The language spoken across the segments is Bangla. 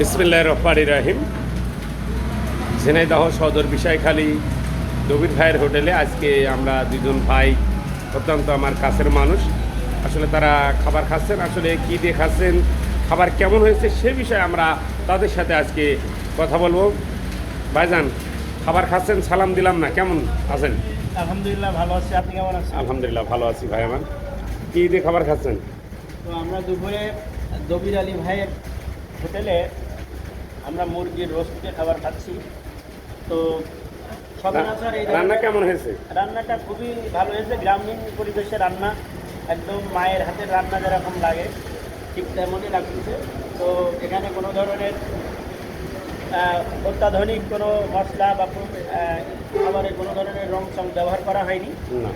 বিসমিল্লাহ রহমানি রাহিম। ঝিনাইদহ সদর বিষয়খালী দবির ভাইয়ের হোটেলে আজকে আমরা দুজন ভাই অত্যন্ত আমার কাছের মানুষ। আসলে তারা খাবার খাচ্ছেন আসলে কী দিয়ে খাচ্ছেন খাবার কেমন হয়েছে সে বিষয়ে আমরা তাদের সাথে আজকে কথা বলব। ভাইজান খাবার খাচ্ছেন সালাম দিলাম না কেমন আছেন? আলহামদুলিল্লাহ ভালো আছি আপনি কেমন আছেন? আলহামদুলিল্লাহ ভালো আছি ভাই আমার। কী দিয়ে খাবার খাচ্ছেন? তো আমরা দুপুরে দবির আলী ভাইয়ের হোটেলে আমরা মুরগির রোস্টে খাবার খাচ্ছি। তো সচরাচর এই রান্না কেমন হয়েছে? রান্নাটা খুবই ভালো হয়েছে। গ্রামীণ পরিবেশে রান্না একদম মায়ের হাতের রান্না যেরকম লাগে ঠিক তেমনই লাগছে তো এখানে কোনো ধরনের অত্যাধুনিক কোনো মশলা বা খাবারে কোনো ধরনের রং চং ব্যবহার করা হয়নি। না।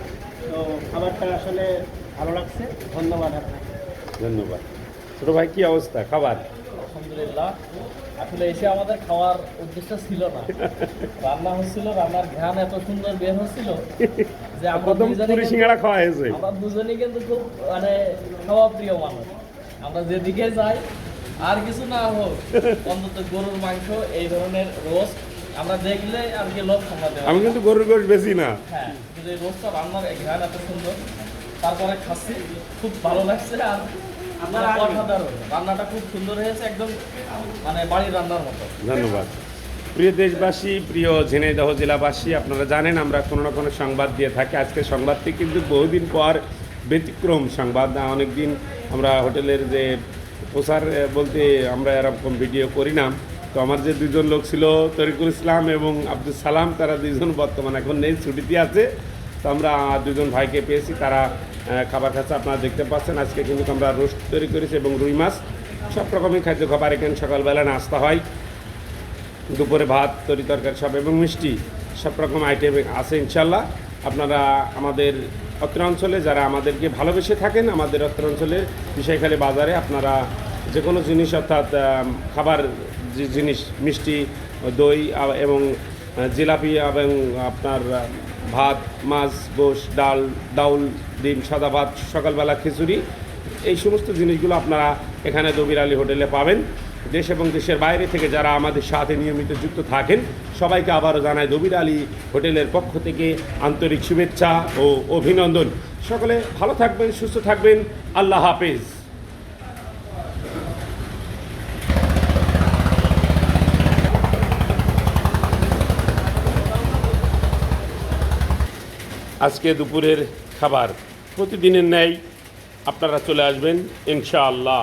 তো খাবারটা আসলে ভালো লাগছে। ধন্যবাদ আপনাকে। ধন্যবাদ। ছোটো ভাই কী অবস্থা? খাবার? আলহামদুলিল্লাহ। আসলে এসে আমাদের খাওয়ার উদ্দেশ্য ছিল না। রান্না হচ্ছিল রান্নার ঘ্রাণ এত সুন্দর বের হচ্ছিল যে আমরা সিঙ্গাড়া খাওয়া হয়েছে। আমরা দুজনেই কিন্তু খুব মানে খাওয়া প্রিয় মানুষ। আমরা যেদিকে যাই আর কিছু না হোক অন্তত গরুর মাংস এই ধরনের রোস্ট আমরা দেখলে আর কি লোক সামলাতে আমি কিন্তু গরুর গোশ বেশি না। হ্যাঁ কিন্তু এই রোস্টটা রান্নার ঘ্রাণ এত সুন্দর। তারপরে খাচ্ছি খুব ভালো লাগছে আর আপনার রান্নাটা খুব সুন্দর হয়েছে একদম মানে বাড়ির রান্নার মতো। ধন্যবাদ। প্রিয় দেশবাসী প্রিয় ঝিনাইদহ জেলাবাসী আপনারা জানেন আমরা কোনো না কোনো সংবাদ দিয়ে থাকি। আজকে সংবাদটি কিন্তু বহুদিন পর ব্যতিক্রম সংবাদ। না অনেকদিন আমরা হোটেলের যে প্রচার বলতে আমরা এরকম ভিডিও করি না। তো আমার যে দুজন লোক ছিল তরিকুল ইসলাম এবং আব্দুল সালাম তারা দুজন বর্তমানে এখন নেই ছুটিতে আছে। তো আমরা দুজন ভাইকে পেয়েছি তারা খাবার খাচ্ছে, আপনারা দেখতে পাচ্ছেন, আজকে কিন্তু আমরা রোস্ট তৈরি করেছি এবং রুই মাছ। সব রকমই খাদ্য খাবার, এখানে সকালবেলা নাস্তা হয়, দুপুরে ভাত, তরি তরকারি সব এবং মিষ্টি, সব রকম আইটেম আছে ইনশাল্লাহ আপনারা আমাদের অত্র অঞ্চলে, যারা আমাদেরকে ভালোবেসে থাকেন, আমাদের অত্র বিষয়খালী বাজারে আপনারা যে কোনো জিনিস অর্থাৎ খাবার যে জিনিস, মিষ্টি, দই এবং জিলাপি এবং আপনার ভাত, মাছ, গোশ, ডাল, ডাউল, ডিম, সাদা ভাত, সকালবেলা খিচুড়ি, এই সমস্ত জিনিসগুলো আপনারা এখানে দবির আলী হোটেলে পাবেন। দেশ এবং দেশের বাইরে থেকে যারা আমাদের সাথে নিয়মিত যুক্ত থাকেন, সবাইকে আবারও জানায় দবির আলী হোটেলের পক্ষ থেকে আন্তরিক শুভেচ্ছা ও অভিনন্দন। সকলে ভালো থাকবেন, সুস্থ থাকবেন। আল্লাহ হাফেজ। আজকে দুপুরের খাবার। প্রতিদিনের ন্যায় আপনারা চলে আসবেন ইনশাআল্লাহ।